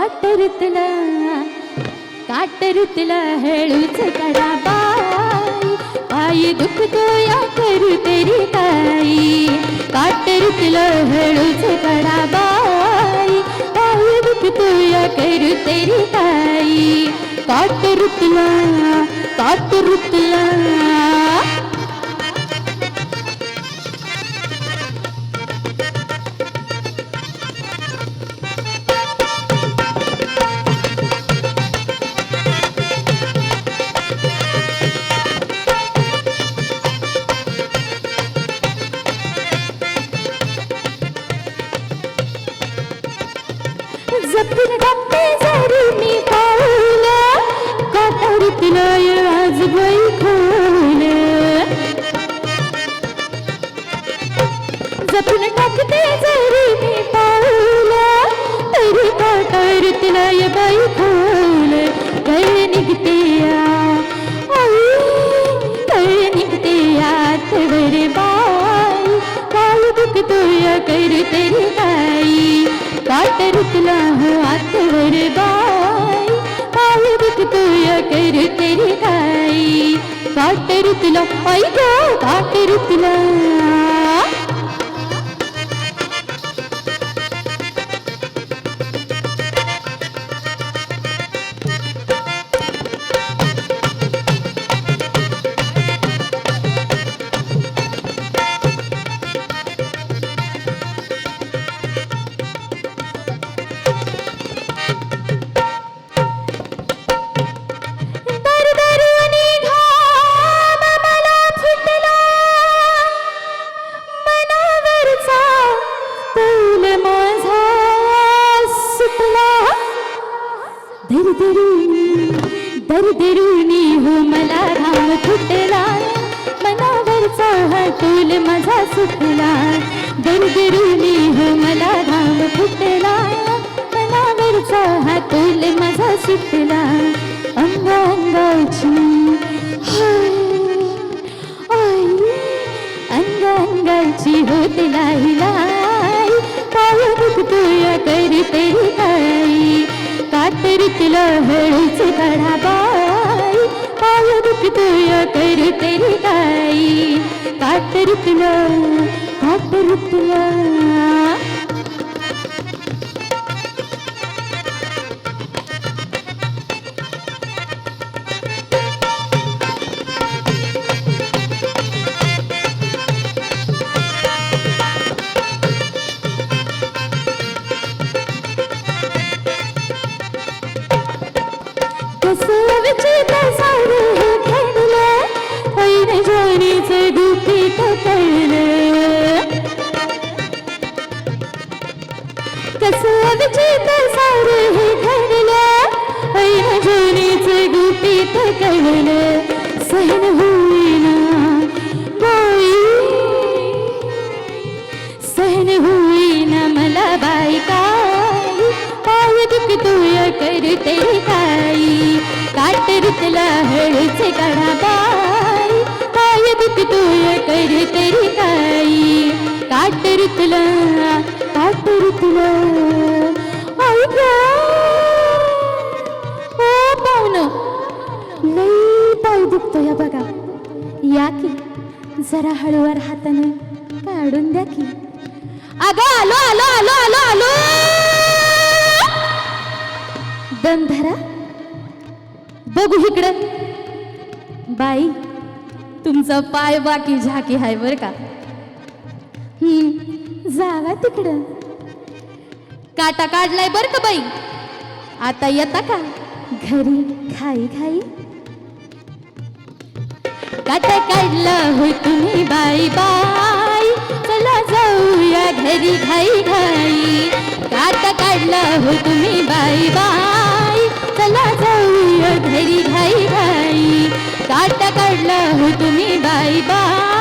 काट रुतला काट हळूच कडा बाई. आई दुखतो या करू तरी ताई काटरतला हळूच कडा बाई. आई दुखतो या करू तरी ताई काट रुतला काट काट रुतला हो हो मला घाम फुटला मनावरचा हा तोल माझा सुटला दरदरुनी हो मला घाम फुटला मनावरचा हा तोल माझा सुटला अंग अंगाची हाय, आय, अंग अंगाची होत लाई काय दुखतो करी तरी काय कातर तुला हळूच काढा काय कर तेरी करी तरी काही कातर तुला गुपित कळलं कसं विचित्र हे घडलं. ऐन गुपित कळलं सहन होईना बाई. सहन होईना मला बाई काय पाय दुखतो या तरी काही काट रुतला हळूच काढा बाई. तरी ताई. काट रुतला काट रुतला आई गं. लई पाऊ दुखतो या बघा. या की जरा हळूवार हाताने काढून द्या की. अगं आलो आलो आलो आलो आलो. दम धरा. बघू इकडं. बाई तुमचा पाय बाकी झाकी हाय बर का? जावा तिकडं. काटा काढलाय बर का बाई? आता येता का? घरी खाई खाई. काटा काढलं होय तुम्ही बाई बाई. चला जाऊया घरी घाई घाई काटा काढलं होय तुम्ही बाई बाई. चला जाऊया घरी घाई घाई काट काढलं हो तुम्ही बाई बा.